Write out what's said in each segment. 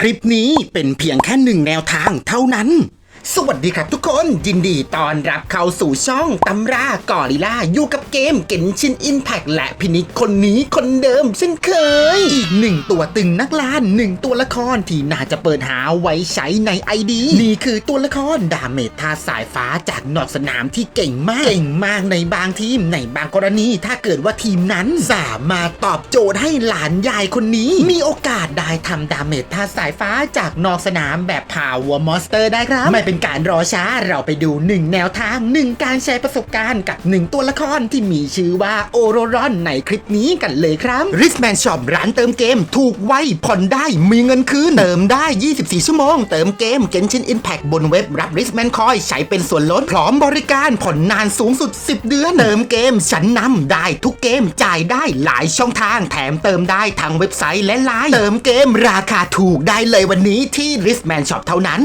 คลิปนี้เป็นเพียงแค่หนึ่งแนวทางเท่านั้น สวัสดีครับทุกคนยินดีต้อนรับเข้าสู่ช่องตำรากอริล่าอยู่กับเกมเกนชินอินแพกและพินิจคนนี้คนเดิมเช่นเคย อีกหนึ่งตัวตึงนักล่าหนึ่งตัวละครที่น่าจะเปิดหาไว้ใช้ในไอดีนี่คือตัวละครดาเมจทาสายฟ้าจากนอกสนามที่เก่งมาก เก่งมากในบางทีมในบางกรณีถ้าเกิดว่าทีมนั้นสามารถตอบโจทย์ให้หลานยายคนนี้ มีโอกาสได้ทำดาเมจทาสายฟ้าจากนอกสนามแบบพาวเวอร์มอสเตอร์ได้ครับไม่เป็นการรอช้าเราไปดูหนึ่งแนวทางหนึ่งการแชร์ประสบการณ์กับหนึ่งตัวละครที่มีชื่อว่าโอโรรอนในคลิปนี้กันเลยครับ r i s m a n Shop ร้านเติมเกม ถูกไวผ่อนได้มีเงินคืน เติมได้ 24 ชั่วโมง เติมเกม Genshin Impact บนเว็บรับ r i s m a n Coin ใช้เป็นส่วนลดพร้อมบริการผ่อนนานสูงสุด 10 เดือน เติมเกมชั้นนำได้ทุกเกมจ่ายได้หลายช่องทางแถมเติมได้ทางเว็บไซต์และไลน์เติมเกมราคาถูกได้เลยวันนี้ที่ r i s m a n Shop เท่านั้น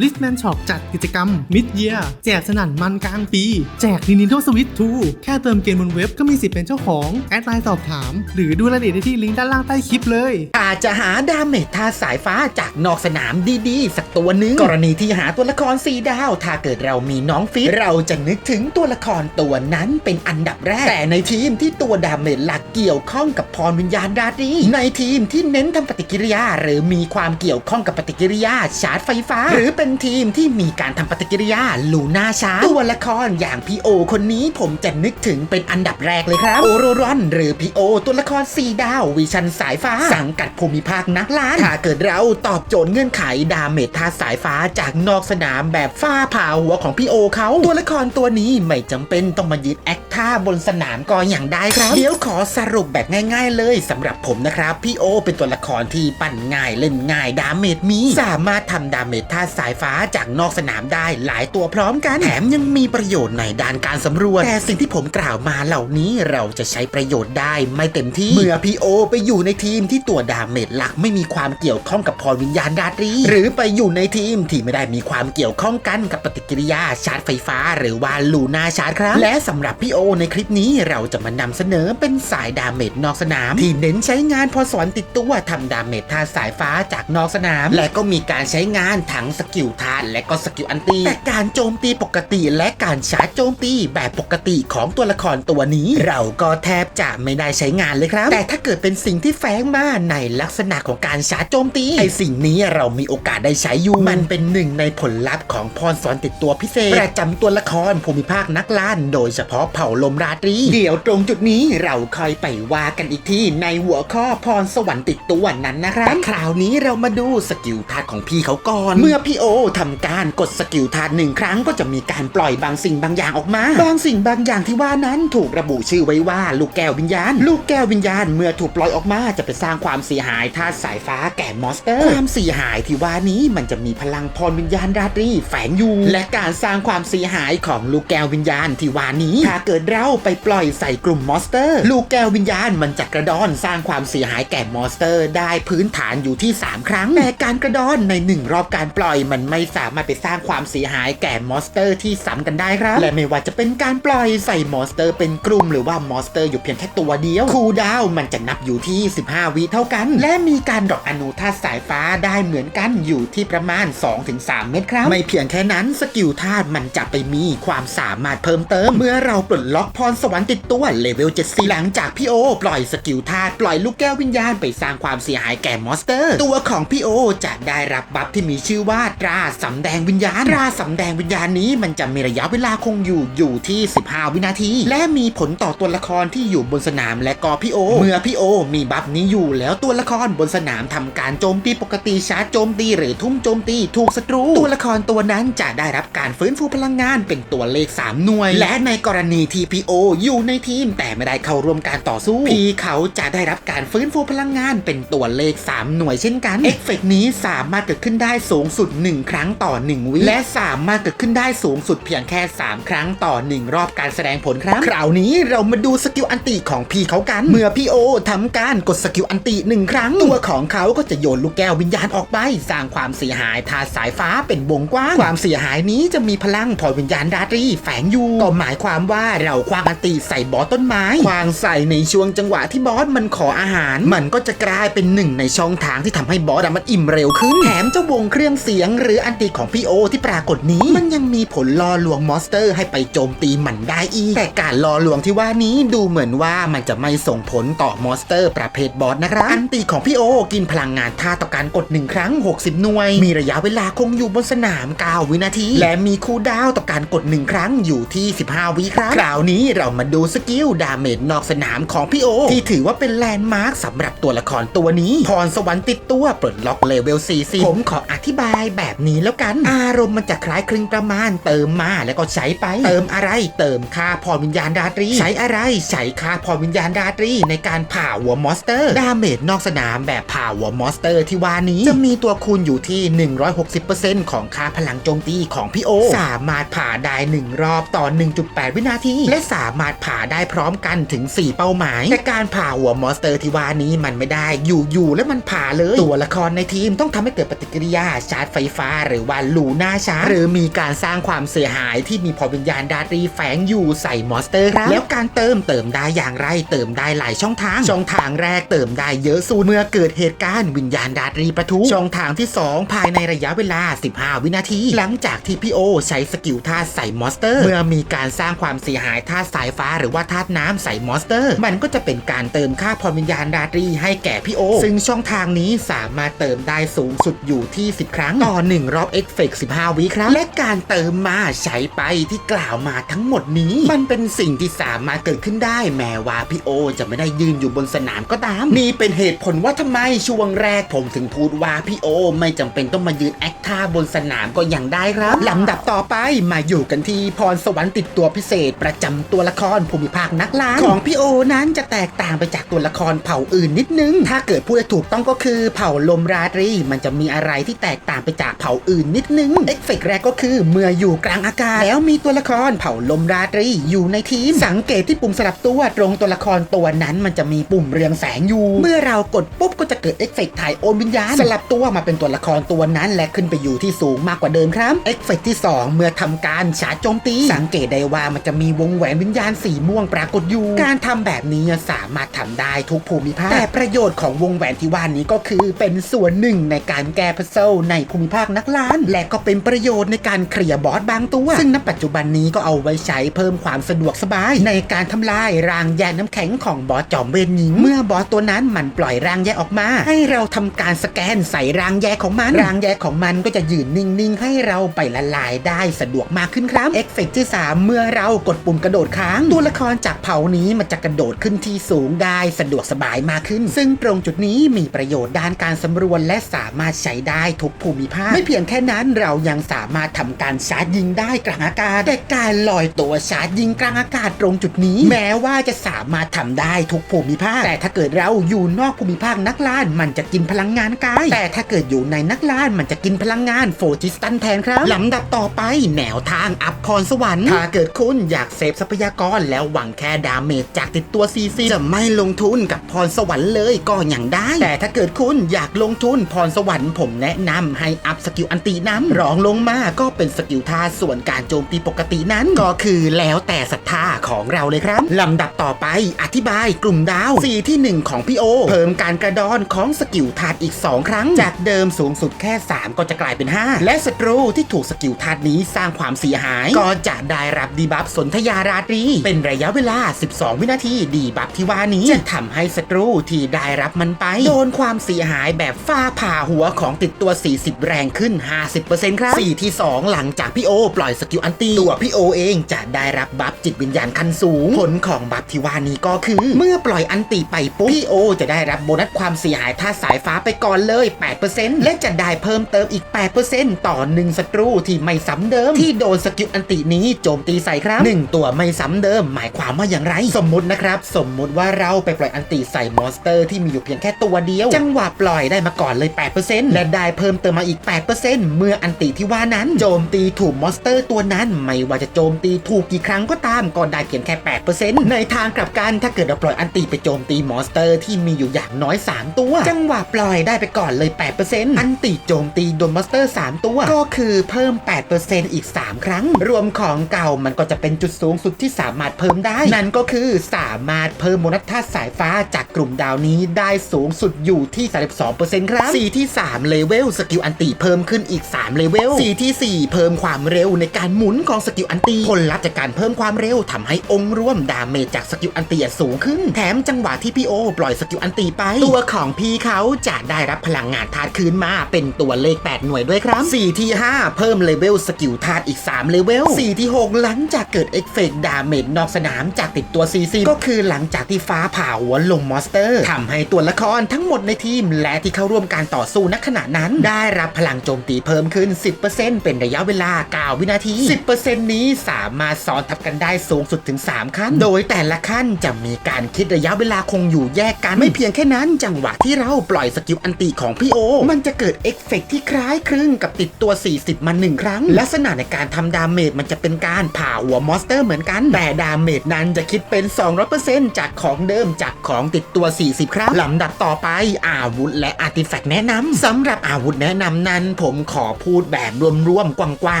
ลิสแมนช็อปจัดกิจกรรม Mid Year แจกสนั่นมันกลางปี แจก Nintendo Switch 2 แค่เติมเกมบนเว็บก็มีสิทธิ์เป็นเจ้าของ แอดไลน์สอบถาม หรือดูรายละเอียดได้ที่ลิงก์ด้านล่างใต้คลิปเลย อาจจะหาดาเมจทาสายฟ้าจากนอกสนามดีๆ สักตัวหนึ่งกรณีที่หาตัวละครสีดาว ถ้าเกิดเรามีน้องฟิตเราจะนึกถึงตัวละครตัวนั้นเป็นอันดับแรก แต่ในทีมที่ตัวดาเมจหลักเกี่ยวข้องกับพรวิญญาณราตรีในทีมที่เน้นทำปฏิกิริยา หรือมีความเกี่ยวข้องกับปฏิกิริยาชาร์จไฟฟ้า หรือเป็นทีมที่มีการทำปฏิกิริยาลูน่าชาร์ตัวละครอย่างพี่โอ คนนี้ผมจะนึกถึงเป็นอันดับแรกเลยครับ โอโรรอน หรือพี่โอ ตัวละครสีดาววิชันสายฟ้า สังกัดภูมิภาคนักล่าน ถ้าเกิดเราตอบโจทย์เงื่อนไขดาเมจทาสายฟ้าจากนอกสนามแบบฟ้าผ่าหัวของพี่โอเขา ตัวละครตัวนี้ไม่จำเป็นต้องมายึดแอคท่าบนสนามก็อย่างได้ครับ เดี๋ยวขอสรุปแบบง่าย ๆ เลยสำหรับผมนะครับพี่โอเป็นตัวละครที่ปั่นง่ายเล่นง่ายดาเมจมี สามารถทำดาเมจท่าสายฟ้าจากนอกสนามได้หลายตัวพร้อมกันแถมยังมีประโยชน์ในด้านการสำรวจ แต่สิ่งที่ผมกล่าวมาเหล่านี้เราจะใช้ประโยชน์ได้ไม่เต็มที่ เมื่อพีโอไปอยู่ในทีมที่ตัวดาเมจหลักไม่มีความเกี่ยวข้องกับพรวิญญาณราตรี หรือไปอยู่ในทีมที่ไม่ได้มีความเกี่ยวข้องกันกับปฏิกิริยาชาร์จไฟฟ้า หรือว่าลูน่าชาร์จครับ และสำหรับพี่โอในคลิปนี้เราจะมานำเสนอเป็นสายดาเมจนอกสนาม ที่เน้นใช้งานพอสอนติดตัวทำดาเมจท่าสายฟ้าจากนอกสนาม และก็มีการใช้งานทั้งสกิลทานและก็สกิลอันตีแต่การโจมตีปกติและการชาร์จโจมตีแบบปกติของตัวละครตัวนี้ เราก็แทบจะไม่ได้ใช้งานเลยครับ แต่ถ้าเกิดเป็นสิ่งที่แฝงมาในลักษณะของการชาร์จโจมตีไอสิ่งนี้เรามีโอกาสได้ใช้อยู่มันเป็นหนึ่งในผลลัพธ์ของพรสอนติดตัวพิเศษ ประจำตัวละครภูมิภาคนักล่านโดยเฉพาะเผ่าลมราตรี เดี๋ยวตรงจุดนี้เราค่อยไปว่ากันอีกทีในหัวข้อพรสวรรค์ติดตัวนั้นนะครับคราวนี้เรามาดูสกิลธาตุของพี่เขาก่อน เมื่อพี่โอทำการกดสกิลธาตุหนึ่งครั้งก็จะมีการปล่อยบางสิ่งบางอย่างออกมา บางสิ่งบางอย่างที่ว่านั้นถูกระบุชื่อไว้ว่าลูกแก้ววิญญาณ ลูกแก้ววิญญาณเมื่อถูกปล่อยออกมาจะไปสร้างความเสียหายธาตุสายฟ้าแก่มอนสเตอร์ ความเสียหายที่ว่านี้มันจะมีพลังพรวิญญาณราตรีแฝงอยู่ และการสร้างความเสียหายของลูกแก้ววิญญาณที่ว่านี้ ถ้าเกิดเราไปปล่อยใส่กลุ่มมอนสเตอร์ ลูกแก้ววิญญาณมันจะกระดอนสร้างความเสียหายแก่มอนสเตอร์ ได้พื้นฐานอยู่ที่ 3 ครั้งแต่การกระดอนใน 1 รอบการปล่อยมันไม่สามารถไปสร้างความเสียหายแก่มอนสเตอร์ที่ซ้ำกันได้ครับ และไม่ว่าจะเป็นการปล่อยใส่มอนสเตอร์เป็นกลุ่มหรือว่ามอนสเตอร์อยู่เพียงแค่ตัวเดียวคูดาวมันจะนับอยู่ที่ 15 วิเท่ากัน และมีการดรอปอนุธาตุสายฟ้าได้เหมือนกันอยู่ที่ประมาณ 2-3 เม็ดครับ ไม่เพียงแค่นั้นสกิลธาตุมันจะไปมีความสามารถเพิ่มเติม เมื่อเราปลดล็อกพรสวรรค์ติดตัวเลเวล74หลังจากพี่โอ ปล่อยสกิลธาตุปล่อยลูกแก้ววิญญาณไปสร้างความเสียหายแก่มอนสเตอร์ ตัวของพี่โอจะได้รับบัฟที่มีชื่อว่าตราราสำแดงวิญญาณตราสำแดงวิญญาณนี้มันจะมีระยะเวลาคงอยู่อยู่ที่ 15 วินาที และมีผลต่อตัวละครที่อยู่บนสนามและก็พี่โอ เมื่อพี่โอ มีบัฟนี้อยู่แล้วตัวละครบนสนามทำการโจมตีปกติชาร์จโจมตีหรือทุ่มโจมตีถูกศัตรู ตัวละครตัวนั้นจะได้รับการฟื้นฟูพลังงานเป็นตัวเลข 3 หน่วย และในกรณีที่พี่โออยู่ในทีมแต่ไม่ได้เข้าร่วมการต่อสู้ พี่เขาจะได้รับการฟื้นฟูพลังงานเป็นตัวเลข 3 หน่วยเช่นกันเอฟเฟกต์นี้สามารถเกิดขึ้นได้สูงสุด 1 1 ครั้งต่อ 1 วิและสามารถเกิดขึ้นได้สูงสุดเพียงแค่ 3 ครั้งต่อ 1 รอบการแสดงผลครับคราวนี้เรามาดูสกิลอันติของพี่เขากัน เมื่อพี่โอทำการกดสกิลอันติหนึ่งครั้ง ตัวของเขาก็จะโยนลูกแก้ววิญญาณออกไป สร้างความเสียหายทาสายฟ้าเป็นวงกว้าง ความเสียหายนี้จะมีพลังพอวิญญาณราตรีแฝงอยู่ก็หมายความว่าเราควางอันติใส่บอสต้นไม้ควางใส่ในช่วงจังหวะที่บอสมันขออาหาร มันก็จะกลายเป็นหนึ่งในช่องทางที่ทำให้บอสมันอิ่มเร็วขึ้นแถมเจ้าวงเครื่องเสียงหรืออันติของพี่โอที่ปรากฏนี้ มันยังมีผลล่อลวงมอนสเตอร์ให้ไปโจมตีมันได้อีก แต่การล่อลวงที่ว่านี้ดูเหมือนว่ามันจะไม่ส่งผลต่อมอนสเตอร์ ประเภทบอสนะครับ อันติของพี่โอกินพลังงานท่าต่อการกด 1 ครั้ง 60 หน่วย มีระยะเวลาคงอยู่บนสนาม 9 วินาที และมีคูลดาวน์ต่อการกด 1 ครั้งอยู่ที่ 15 วิครับ คราวนี้เรามาดูสกิลดาเมจนอกสนามของพี่โอที่ถือว่าเป็นแลนด์มาร์คสำหรับตัวละครตัวนี้พรสวรรค์ติดตัวปลดล็อกเลเวล40ผมขออธิบายแบบนี้แล้วกัน อารมณ์มันจะคล้ายคลึงประมาณ เติมมาแล้วก็ใช้ไป เติมอะไร เติมค่าพรวิญญาณราตรี ใช้อะไร ใช้ค่าพรวิญญาณราตรี ในการผ่าหัวมอนสเตอร์ ดาเมจนอกสนามแบบผ่าหัวมอนสเตอร์ที่ว่านี้ จะมีตัวคูณอยู่ที่ 160%ของค่าพลังโจมตีของพี่โอ สามารถผ่าได้1รอบต่อ 1.8 วินาที และสามารถผ่าได้พร้อมกันถึง 4 เป้าหมาย แต่การผ่าหัวมอนสเตอร์ที่ว่านี้มันไม่ได้อยู่ๆแล้วมันผ่าเลย ตัวละครในทีมต้องทำให้เกิดปฏิกิริยาชาร์จไฟฟ้าหรือว่าลูน่าชาร์จหรือมีการสร้างความเสียหายที่มีพอวิญญาณดาตรีแฝงอยู่ใส่มอนสเตอร์ครับแล้วการเติมเติมได้อย่างไรเติมได้หลายช่องทาง ช่องทางแรกเติมได้เยอะสุดเมื่อเกิดเหตุการณ์วิญญาณดาตรีประทุช่องทางที่ 2 ภายในระยะเวลา 15 วินาที หลังจากที่พี่โอใช้สกิลท่าใส่มอนสเตอร์ เมื่อมีการสร้างความเสียหายท่าสายฟ้าหรือว่าท่าน้ำใส่มอนสเตอร์ มันก็จะเป็นการเติมค่าพรวิญญาณดาตรีให้แก่พี่โอ ซึ่งช่องทางนี้สามารถเติมได้สูงสุดอยู่ที่ 10 ครั้งต่อ1 รอบเอฟเฟก15 วิครับ และการเติมมาใช้ไปที่กล่าวมาทั้งหมดนี้ มันเป็นสิ่งที่สามารถเกิดขึ้นได้แม้ว่าพี่โอ จะไม่ได้ยืนอยู่บนสนามก็ตาม นี่เป็นเหตุผลว่าทำไมช่วงแรกผมถึงพูดว่าพี่โอ ไม่จำเป็นต้องมายืนแอคท่าบนสนามก็ยังได้ครับลำดับต่อไปมาอยู่กันที่พรสวรรค์ติดตัวพิเศษ ประจำตัวละครภูมิภาคนักล่าของพี่โอนั้นจะแตกต่างไปจากตัวละครเผ่าอื่นนิดนึง ถ้าเกิดพูดถูกต้องก็คือเผ่าลมราตรีมันจะมีอะไรที่แตกต่างไปจากเผ่าอื่นนิดนึง เอฟเฟกต์แรกก็คือเมื่ออยู่กลางอากาศ แล้วมีตัวละครเผ่าลมราตรีอยู่ในทีม สังเกตที่ปุ่มสลับตัวตรงตัวละครตัวนั้นมันจะมีปุ่มเรืองแสงอยู่ เมื่อเรากดปุ๊บก็จะเกิดเอฟเฟกต์ถ่ายโอนวิญญาณสลับตัวมาเป็นตัวละครตัวนั้นและขึ้นไปอยู่ที่สูงมากกว่าเดิมครับเอฟเฟกต์ที่ 2 เมื่อทำการชาร์จโจมตี สังเกตได้ว่ามันจะมีวงแหวนวิญญาณสีม่วงปรากฏอยู่ การทำแบบนี้สามารถทำได้ทุกภูมิภาคแต่ประโยชน์ของวงแหวนที่ว่านี้ก็คือเป็นส่วนหนึ่งในการแก้พัซเซิลในภูมิภาคนักล้าน และก็เป็นประโยชน์ในการเคลียร์บอสบางตัว ซึ่งณปัจจุบันนี้ก็เอาไว้ใช้เพิ่มความสะดวกสบาย ในการทำลายรางแยน้ำแข็งของบอสจอมเวรหญิง เมื่อบอสตัวนั้นมันปล่อยรางแยออกมา ให้เราทำการสแกนใส่รางแยของมัน รางแยของมันก็จะยืนนิ่งๆ ให้เราไปละลายได้สะดวกมากขึ้นครับเอฟเฟกต์ที่ 3 เมื่อเรากดปุ่มกระโดดค้าง ตัวละครจากเผ่านี้มันจะกระโดดขึ้นที่สูงได้สะดวกสบายมากขึ้น ซึ่งตรงจุดนี้มีประโยชน์ด้านการสำรวจและสามารถใช้ได้ทุกภูมิภาคเพียงแค่นั้นเรายังสามารถทำการชาร์จยิงได้กลางอากาศแต่การลอยตัวชาร์จยิงกลางอากาศตรงจุดนี้ แม้ว่าจะสามารถทำได้ทุกภูมิภาค แต่ถ้าเกิดเราอยู่นอกภูมิภาคนักล่านมันจะกินพลังงานกาย แต่ถ้าเกิดอยู่ในนักล่านมันจะกินพลังงานโฟจิสตันแทนครับลำดับต่อไปแนวทางอัพพรสวรรค์ถ้าเกิดคุณอยากเซฟทรัพยากรแล้วหวังแค่ดาเมจจากติดตัวซีซีจะไม่ลงทุนกับพรสวรรค์เลยก็อย่างได้ แต่ถ้าเกิดคุณอยากลงทุนพรสวรรค์ผมแนะนำให้อัพสกิลอันตีน้ำรองลงมาก็เป็นสกิลท่าส่วนการโจมตีปกตินั้นก็คือแล้วแต่ศรัทธา ของเราเลยครับ ลำดับต่อไปอธิบายกลุ่มดาวสีที่ 1 ของพี่โอ เพิ่มการกระดอนของสกิลธาตุอีก 2 ครั้ง จากเดิมสูงสุดแค่ 3 ก็จะกลายเป็น 5 และศัตรูที่ถูกสกิลธาตุนี้สร้างความเสียหาย ก็จะได้รับดีบัฟสนธยาราตรี เป็นระยะเวลา 12 วินาทีดีบัฟที่ว่านี้จะทำให้ศัตรูที่ได้รับมันไป โดนความเสียหายแบบฟ้าผ่าหัวของติดตัว 40 แรงขึ้น 50%ครับสีที่ 2 หลังจากพี่โอ ปล่อยสกิลอันตีตัวพี่โอเองจะได้รับบัฟจิตวิญญาณขั้นสูง ผลของบัฟที่ว่านี้ก็คือ เมื่อปล่อยอันติไปปุ๊บพี่โอจะได้รับโบนัสความเสียหายท่าสายฟ้าไปก่อนเลย 8%และจะได้เพิ่มเติมอีก 8%ต่อหนึ่งศัตรูที่ไม่ซ้ำเดิม ที่โดนสกิลอันตินี้โจมตีใส่ครับหนึ่งตัวไม่ซ้ำเดิม หมายความว่าอย่างไร สมมตินะครับ สมมุติว่าเราไปปล่อยอันติใส่มอนสเตอร์ที่มีอยู่เพียงแค่ตัวเดียว จังหวะปล่อยได้มาก่อนเลย 8%และได้เพิ่มเติมมาอีก 8%เมื่ออันติที่ว่านั้น โจมตีถูกมอนสเตอร์ตัวนั้น ไม่ว่าจะโจมตีถูกกี่ครั้งก็ตามก็ได้พียงแค่ 8%ในทางกลับกันถ้าเกิดเราปล่อยอันติไปโจมตีมอนสเตอร์ที่มีอยู่อย่างน้อย 3 ตัว จังหวะปล่อยได้ไปก่อนเลย 8%อันติโจมตีโดนมอนสเตอร์ 3 ตัว ก็คือเพิ่ม 8%อีก 3 ครั้ง รวมของเก่ามันก็จะเป็นจุดสูงสุดที่สามารถเพิ่มได้ นั่นก็คือสามารถเพิ่มโบนัสธาสายฟ้าจากกลุ่มดาวนี้ได้สูงสุดอยู่ที่ 32%ครับสีที่ 3 เลเวลสกิลอันติเพิ่มขึ้นอีก 3 เลเวลสีทีสี่ 4 เพิ่มความเร็วในการหมุนของสกิลอันติผลลัพธ์จากการเพิ่มความเร็วทำให้องค์รวมดาเมจจากสกิลอันติสูงขึ้น แถมจังหวะที่พี่โอ ปล่อยสกิลอันติไป ตัวของพี่เขาจะได้รับพลังงานธาตุคืนมา เป็นตัวเลข 8 หน่วยด้วยครับสีที่5เพิ่มเลเวลสกิลธาตุอีก3เลเวลสีที่6หลังจากเกิดเอฟเฟกต์ดาเมจนอกสนามจากติดตัว40ก็คือหลังจากที่ฟ้าผ่าหัวลงมอสเตอร์ทำให้ตัวละครทั้งหมดในทีม และที่เข้าร่วมการต่อสู้ณขณะนั้น ได้รับพลังโจมตีเพิ่มขึ้น 10%เป็นระยะเวลา 9 วินาที 10%นี้สามารถซ้อนทับกันได้สูงสุดถึง 3 ขั้น โดยแต่ละขั้นจะมีการคิดระยะเวลาคงอยู่แยกกันไม่เพียงแค่นั้น จังหวะที่เราปล่อยสกิลอันติของพี่โอ มันจะเกิดเอฟเฟกต์ที่คล้ายคลึงกับติดตัว 40มาหนึ่งครั้ง ลักษณะในการทำดาเมจมันจะเป็นการผ่าหัวมอนสเตอร์เหมือนกัน แต่ดาเมจนั้นจะคิดเป็น 200%จากของเดิมจากของติดตัว 40 ครั้งลำดับต่อไปอาวุธและอาร์ติแฟกต์แนะนำสำหรับอาวุธแนะนำนั้นผมขอพูดแบบรวมๆกว้า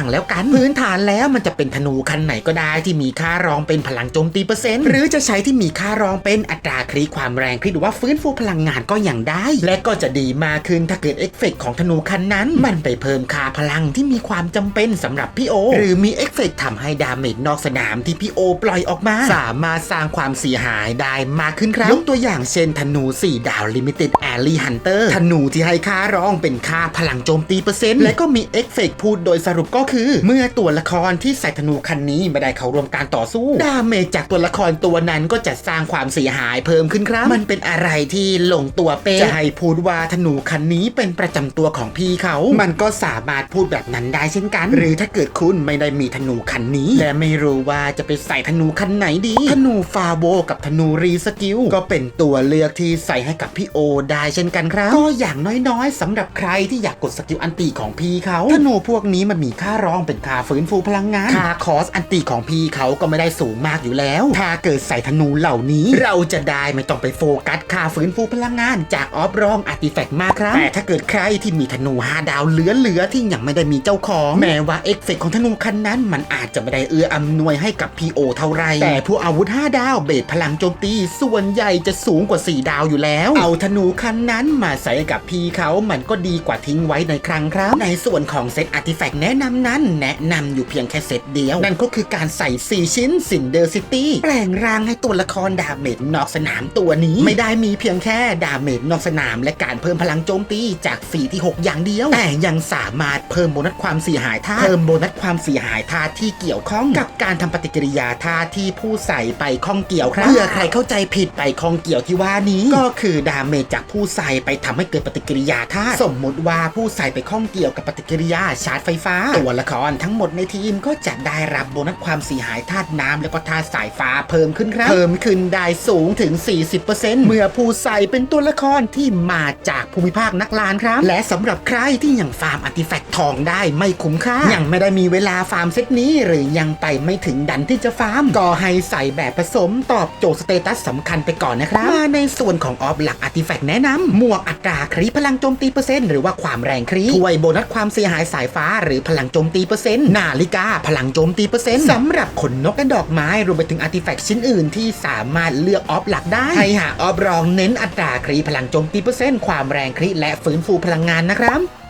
งๆแล้วกันพื้นฐานแล้วมันจะเป็นธนูคันไหนก็ได้ที่มีค่ารองเป็น็นพลังโจมตีเปอร์เซ็นต์หรือจะใช้ที่มีค่ารองเป็นอัตราคลีความแรงคลิหรือว่าฟื้นฟูพลังงานก็ยังได้ และก็จะดีมากขึ้นถ้าเกิดเอฟเฟกต์ของธนูคันนั้น มันไปเพิ่มค่าพลังที่มีความจำเป็นสำหรับพี่โอ หรือมีเอฟเฟกต์ทำให้ดาเมจนอกสนามที่พี่โอปล่อยออกมา สามารถสร้างความเสียหายได้มากขึ้นครับยกตัวอย่างเช่นธนู 4 ดาวลิมิเต็ดแอลลี่ฮันเตอร์ธนูที่ให้ค่ารองเป็นค่าพลังโจมตีเปอร์เซ็นต์และก็มีเอฟเฟกต์พูดโดยสรุปก็คือ เมื่อตัวละครที่ใส่ธนูคันนี้ไม่ได้เข้าร่วมการต่อสู้ดาเมจจากตัวละครตัวนั้นก็จะสร้างความเสียหายเพิ่มขึ้นครับ มันเป็นอะไรที่ลงตัวเป๊ะจะให้พูดว่าธนูคันนี้เป็นประจำตัวของพี่เขา มันก็สามารถพูดแบบนั้นได้เช่นกัน หรือถ้าเกิดคุณไม่ได้มีธนูคันนี้ และไม่รู้ว่าจะไปใส่ธนูคันไหนดี ธนูฟาโวกับธนูรีสกิลก็เป็นตัวเลือกที่ใส่ให้กับพี่โอได้เช่นกันครับ ก็อย่างน้อยๆสำหรับใครที่อยากกดสกิลอันตีของพี่เขา ธนูพวกนี้มันมีค่ารองเป็นค่าฟื้นฟูพลังงาน ค่าคอสอันตีของพี่เขาก็ไม่ได้สูงมากอยู่แล้ว ถ้าเกิดใส่ธนูเหล่านี้ เราจะได้ไม่ต้องไปโฟกัสค่าฟื้นฟูพลังงาน จากออฟรองอาร์ติแฟกต์มากครับแต่ถ้าเกิดใครที่มีธนู5ดาวเหลือๆที่ยังไม่ได้มีเจ้าของ แม้ว่าเอฟเฟกต์ของธนูคันนั้น มันอาจจะไม่ได้เอื้ออำนวยให้กับ PO เท่าไรแต่ผู้อาวุธ 5 ดาวเบสพลังโจมตี ส่วนใหญ่จะสูงกว่า 4 ดาวอยู่แล้ว เอาธนูคันนั้นมาใส่กับพี่เขามันก็ดีกว่าทิ้งไว้ในครั้งครับ ในส่วนของเซตอาร์ติแฟกต์แนะนำนั้น แนะนำอยู่เพียงแค่เซตเดียว นั่นก็คือการใส่ 4 ชิ้นซินเดอร์ซิตี้แปลงร่างให้ตัวละครดาเมจนอกสนามตัวนี้ ไม่ได้มีเพียงแค่ดาเมจนอกสนาม และการเพิ่มพลังโจมตีจากฝีที่ 6 อย่างเดียว แต่ยังสามารถเพิ่มโบนัสความเสียหายท่าตุเพิ่มโบนัสความเสียหายท่าตุที่เกี่ยวข้องกับการทำปฏิกิริยาท่าตุที่ผู้ใส่ไปข้องเกี่ยวครับเพื่อใครเข้าใจผิดไปข้องเกี่ยวที่ว่านี้ ก็คือดาเมจจากผู้ใส่ไปทำให้เกิดปฏิกิริยาธาตุสมมุติว่าผู้ใส่ไปข้องเกี่ยวกับปฏิกิริยาชาร์จไฟฟ้า ตัวละครทั้งหมดในทีมก็จะได้รับโบนัสความเสียหายธาตุน้ำแล้วก็ธาตุสายฟ้าเพิ่มขึ้นครับ เพิ่มขึ้นได้สูงถึง 40%เมื่อผู้ใส่เป็นตัวละครที่มาจากภูมิภาคนักลานครับ และสำหรับใครที่ยังฟาร์มอาร์ติแฟกต์ทองได้ไม่คุ้มค่า ยังไม่ได้มีเวลาฟาร์มเซตนี้หรือยังไปไม่ถึงดันที่จะฟาร์ม ก็ให้ใส่แบบผสมตอบโจทย์สเตตัสสำคัญไปก่อนนะครับ มาในส่วนของออฟหลักอาร์ติแฟกต์แนะนำหมวกอัตราครีพลังโจมตีเปอร์เซ็นต์หรือว่าความแรงครีถ้วยโบนัสความเสียหายสายฟ้าหรือพลังโจมตีเปอร์เซ็นต์นาฬิกาพลังโจมตีเปอร์เซ็นต์สำหรับขนนกและดอกไม้รวมไปถึงอาร์ติแฟกต์ชิ้นอื่นที่สามารถเลือกออฟหลักได้ให้หาออฟรองเน้นอัตราครีพลังโจมตีเปอร์เซ็นต์ความแรงครีและฟื้นฟูพลังงานนะครับ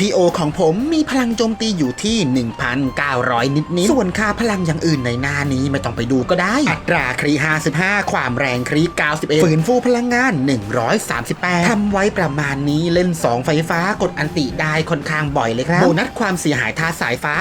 พีโอของผมมีพลังโจมตีอยู่ที่ 1,900 นิดนิดส่วนค่าพลังอย่างอื่นในหน้านี้ไม่ต้องไปดูก็ได้ อัตราครี 55 ความแรงครี 91 ฝืนฟูพลังงาน 138ทำไว้ประมาณนี้เล่น 2 ไฟฟ้ากดอันติได้ค่อนข้างบ่อยเลยครับโบนัสความเสียหายทาสายฟ้า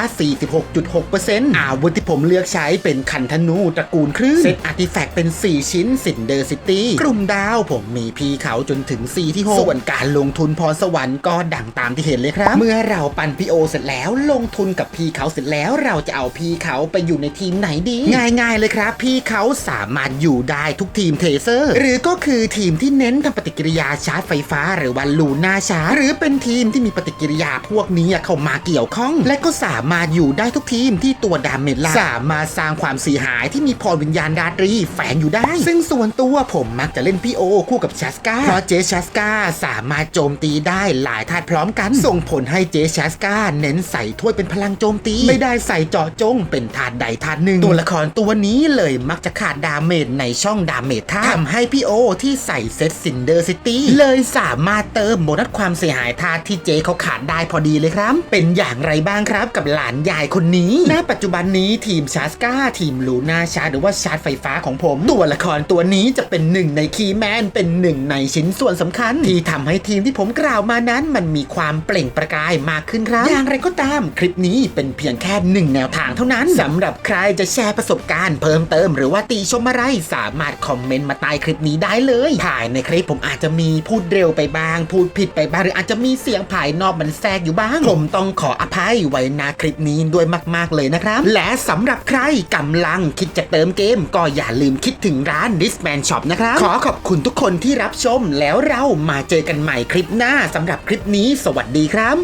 46.6%อาวุธที่ผมเลือกใช้เป็นคันธนูตระกูลคลื่นเซตอาร์ติแฟกต์เป็น 4 ชิ้นสินเดอร์ซิตี้กลุ่มดาวผมมีพีเขาจนถึง 4 ที่ 6 ส่วนการลงทุนพรสวรรค์ก็ดังตามที่เห็นเลยครับเมื่อเราปั่นพีโอเสร็จแล้วลงทุนกับพี่เขาเสร็จแล้วเราจะเอาพี่เขาไปอยู่ในทีมไหนดี ง่าย ๆ เลยครับ พี่เขาสามารถอยู่ได้ทุกทีมเทเซอร์ หรือก็คือทีมที่เน้นทำปฏิกิริยาชาร์จไฟฟ้า หรือว่าลูน่าชาร์จหรือเป็นทีมที่มีปฏิกิริยาพวกนี้เข้ามาเกี่ยวข้อง และก็สามารถอยู่ได้ทุกทีมที่ตัวดาเมจล่างสามารถสร้างความเสียหายที่มีพรวิญญาณราตรีแฝงอยู่ได้ ซึ่งส่วนตัวผมมักจะเล่นพี่โอคู่กับชัสกาเพราะเจชัสกาสามารถโจมตีได้หลายธาตุพร้อมกันส่งผลให้เจชัสกาเน้นใส่ถ้วยเป็นพลังโจมตี ไม่ได้ใส่เจาะจงเป็นธาตุใดธาตุหนึ่ง ตัวละครตัวนี้เลยมักจะขาดดาเมจในช่องดาเมจธาตุทำให้พี่โอที่ใส่เซตซินเดอร์ซิตี้เลยสามารถเติมโบนัสความเสียหายธาตุที่เจเขาขาดได้พอดีเลยครับ เป็นอย่างไรบ้างครับกับหลานยายคนนี้ณปัจจุบันนี้ทีมชาสกาทีมลูน่าชาร์จหรือว่าชาร์จไฟฟ้าของผม ตัวละครตัวนี้จะเป็นหนึ่งในคีย์แมนเป็นหนึ่งในชิ้นส่วนสำคัญ ที่ทำให้ทีมที่ผมกล่าวมานั้น มันมีความเปล่งประกายมากขึ้นครับ อย่างไรก็ตามคลิปนี้เป็นเพียงแค่หนึ่งแนวทางเท่านั้นสำหรับใครจะแชร์ประสบการณ์เพิ่มเติม หรือว่าติชมอะไรสามารถคอมเมนต์มาใต้คลิปนี้ได้เลยภายในคลิปผมอาจจะมีพูดเร็วไปบ้าง พูดผิดไปบ้างหรืออาจจะมีเสียงภายนอกมันแทรกอยู่บ้าง ผมต้องขออภัยไว้ณคลิปนี้ด้วยมาก ๆ เลยนะครับ และสำหรับใครกำลังคิดจะเติมเกม ก็อย่าลืมคิดถึงร้าน Disman Shop นะครับ ขอขอบคุณทุกคนที่รับชมแล้วเรามาเจอกันใหม่คลิปหน้าสำหรับคลิปนี้ สวัสดีครับ